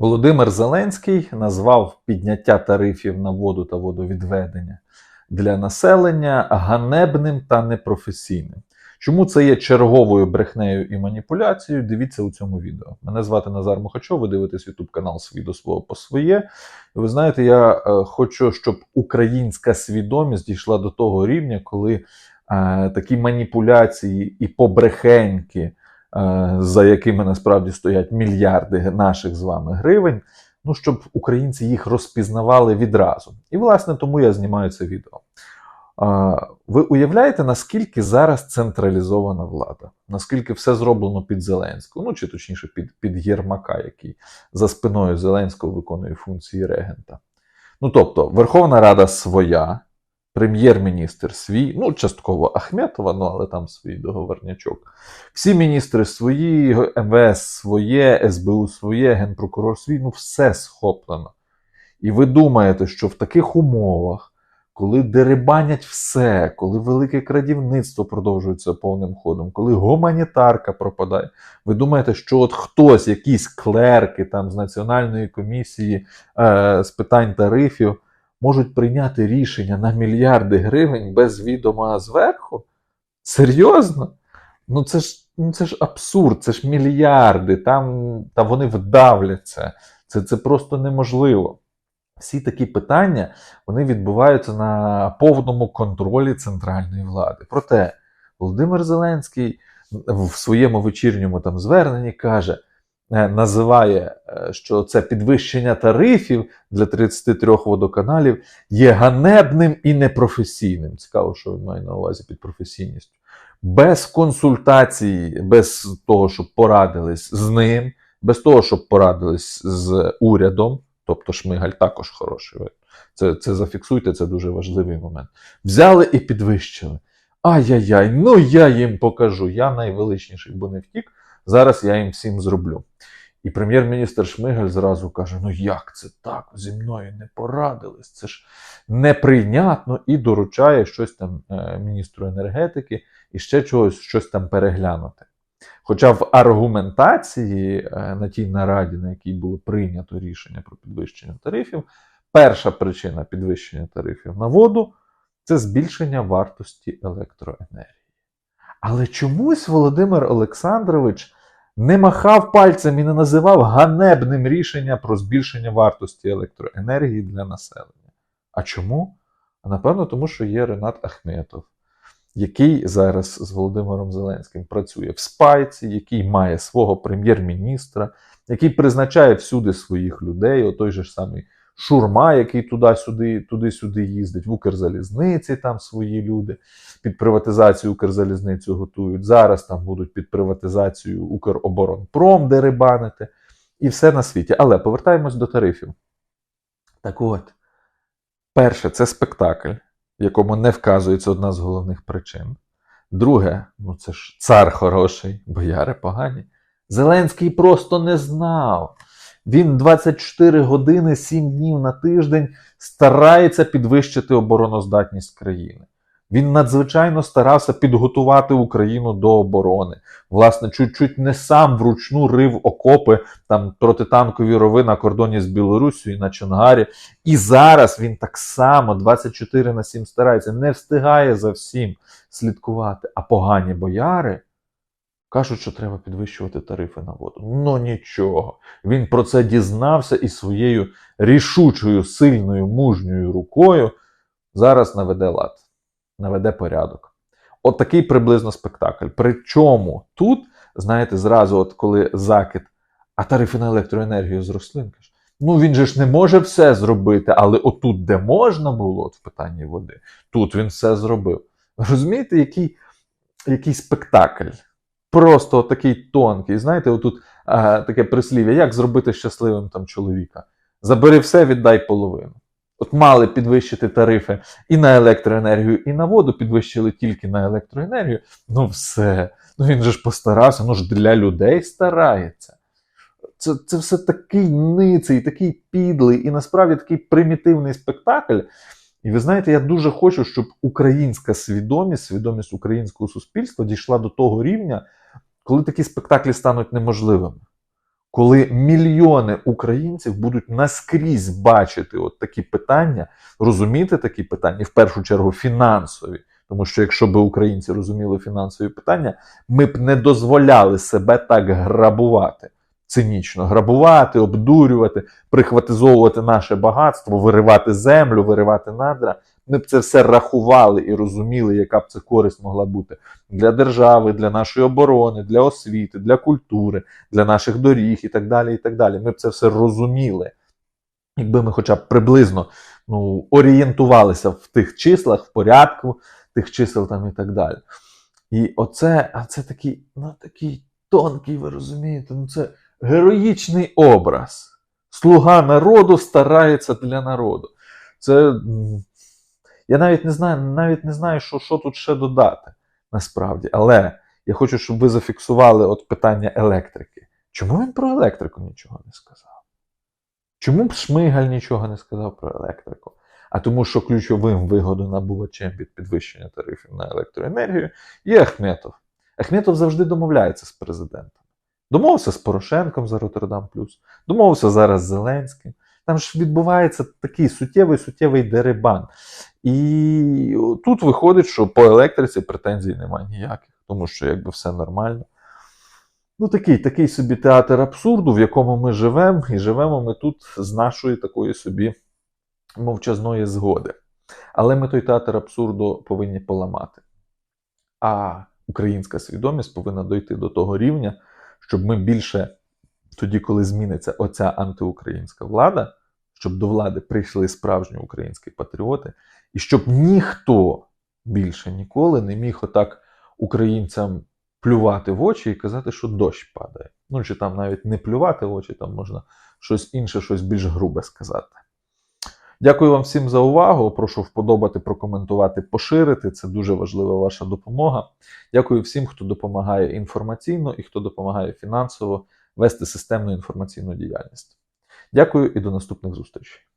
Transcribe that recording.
Володимир Зеленський назвав підняття тарифів на воду та водовідведення для населення ганебним та непрофесійним. Чому це є черговою брехнею і маніпуляцією? Дивіться у цьому відео. Мене звати Назар Мухачов, ви дивитесь YouTube канал «Свій до свого по своє. І ви знаєте, я е, хочу, щоб українська свідомість дійшла до того рівня, коли е, такі маніпуляції і побрехеньки, за якими насправді стоять мільярди наших з вами гривень, ну щоб українці їх розпізнавали відразу. І власне тому я знімаю це відео. Ви уявляєте, наскільки зараз централізована влада? Наскільки все зроблено під Зеленського, ну чи точніше під, під Єрмака, який за спиною Зеленського виконує функції регента? Ну тобто, Верховна Рада своя, прем'єр-міністр свій, ну частково Ахметова, ну але там свій договорнячок. Всі міністри свої, МВС своє, СБУ своє, Генпрокурор свій, ну все схоплено. І ви думаєте, що в таких умовах коли дерибанять все, коли велике крадівництво продовжується повним ходом, коли гуманітарка пропадає, ви думаєте, що от хтось, якісь клерки там з Національної комісії е, з питань тарифів, можуть прийняти рішення на мільярди гривень без відома зверху? Серйозно? Ну це ж ну це ж абсурд, це ж мільярди, там та вони вдавляться. Це, Це просто неможливо. Всі такі питання вони відбуваються на повному контролі центральної влади. Проте Володимир Зеленський в своєму вечірньому там зверненні каже, називає, е, що це підвищення тарифів для 33 водоканалів є ганебним і непрофесійним. Цікаво, що він має на увазі під професійністю. Без консультації, без того, щоб порадились з ним, без того, щоб порадились з урядом. Тобто Шмигаль також хороший. Це це зафіксуйте, це дуже важливий момент. Взяли і підвищили. Ай-яй-яй, ну я їм покажу. Я найвеличніший, бо не втік. Зараз я їм всім зроблю. І прем'єр-міністр Шмигаль зразу каже: Ну як це так? Зі мною не порадились, це ж неприйнятно, і доручає щось там е, міністру енергетики і ще чогось щось там переглянути. Хоча в аргументації е, на тій нараді, на якій було прийнято рішення про підвищення тарифів, перша причина підвищення тарифів на воду це збільшення вартості електроенергії. Але чомусь Володимир Олександрович не махав пальцем і не називав ганебним рішення про збільшення вартості електроенергії для населення. А чому? А напевно, тому що є Ренат Ахметов який зараз з Володимиром Зеленським працює в спайці, який має свого прем'єр-міністра, який призначає всюди своїх людей, о той же ж самий Шурма, який туди-сюди туди-сюди їздить, в Укрзалізниці там свої люди під приватизацію Укрзалізницю готують. Зараз там будуть під приватизацію Укроборонпром дерибанити. І все на світі. Але повертаємось до тарифів. Так от, перше, це спектакль в якому не вказується одна з головних причин. Друге, ну це ж цар хороший, бояри погані. Зеленський просто не знав. Він 24 години, 7 днів на тиждень старається підвищити обороноздатність країни. Він надзвичайно старався підготувати Україну до оборони. Власне, чуть-чуть не сам вручну рив окопи там протитанкові рови на кордоні з Білорусією на Чонгарі. І зараз він так само 24 на 7 старається, не встигає за всім слідкувати. А погані бояри кажуть, що треба підвищувати тарифи на воду. Ну нічого. Він про це дізнався і своєю рішучою, сильною, мужньою рукою зараз наведе лад наведе порядок. От такий приблизно спектакль. Причому тут, знаєте, зразу, от коли закид, а тарифи на електроенергію зросли, каже, ну він же ж не може все зробити, але отут, де можна було от в питанні води, тут він все зробив. Розумієте, який який спектакль? Просто такий тонкий. Знаєте, отут а, таке прислів'я, як зробити щасливим там чоловіка? Забери все, віддай половину. От мали підвищити тарифи і на електроенергію, і на воду підвищили тільки на електроенергію. Ну все. Ну він же ж постарався, ну ж для людей старається. Це це все такий ниций, такий підлий і насправді такий примітивний спектакль. І ви знаєте, я дуже хочу, щоб українська свідомість, свідомість українського суспільства дійшла до того рівня, коли такі спектаклі стануть неможливими. коли мільйони українців будуть наскрізь бачити от такі питання, розуміти такі питання, в першу чергу фінансові. Тому що якщо б українці розуміли фінансові питання, ми б не дозволяли себе так грабувати, цинічно грабувати, обдурювати, прихватизовувати наше багатство, виривати землю, виривати надра. Ми б це все рахували і розуміли, яка б це користь могла бути для держави, для нашої оборони, для освіти, для культури, для наших доріг і так далі. і так далі. Ми б це все розуміли. Якби ми хоча б приблизно ну, орієнтувалися в тих числах, в порядку тих чисел там і так далі. І оце, а це такий, ну, такий тонкий, ви розумієте, ну це героїчний образ. Слуга народу старається для народу. Це. Я навіть не знаю, навіть не знаю, що, що тут ще додати насправді. Але я хочу, щоб ви зафіксували от питання електрики. Чому він про електрику нічого не сказав? Чому б Шмигаль нічого не сказав про електрику? А тому, що ключовим вигодонабувачем від підвищення тарифів на електроенергію є Ахметов. Ахметов завжди домовляється з президентом. Домовився з Порошенком за Роттердам Плюс, домовився зараз з Зеленським. Там ж відбувається такий суттєвий суттєвий дерибан. І тут виходить, що по електриці претензій немає ніяких, тому що якби все нормально. Ну, такий, такий собі театр абсурду, в якому ми живемо, і живемо ми тут з нашої такої собі мовчазної згоди. Але ми той театр абсурду повинні поламати. А українська свідомість повинна дойти до того рівня, щоб ми більше, тоді, коли зміниться оця антиукраїнська влада, щоб до влади прийшли справжні українські патріоти, і щоб ніхто більше ніколи не міг отак українцям плювати в очі і казати, що дощ падає. Ну, чи там навіть не плювати в очі, там можна щось інше, щось більш грубе сказати. Дякую вам всім за увагу. Прошу вподобати, прокоментувати, поширити. Це дуже важлива ваша допомога. Дякую всім, хто допомагає інформаційно і хто допомагає фінансово вести системну інформаційну діяльність. Дякую і до наступних зустрічей.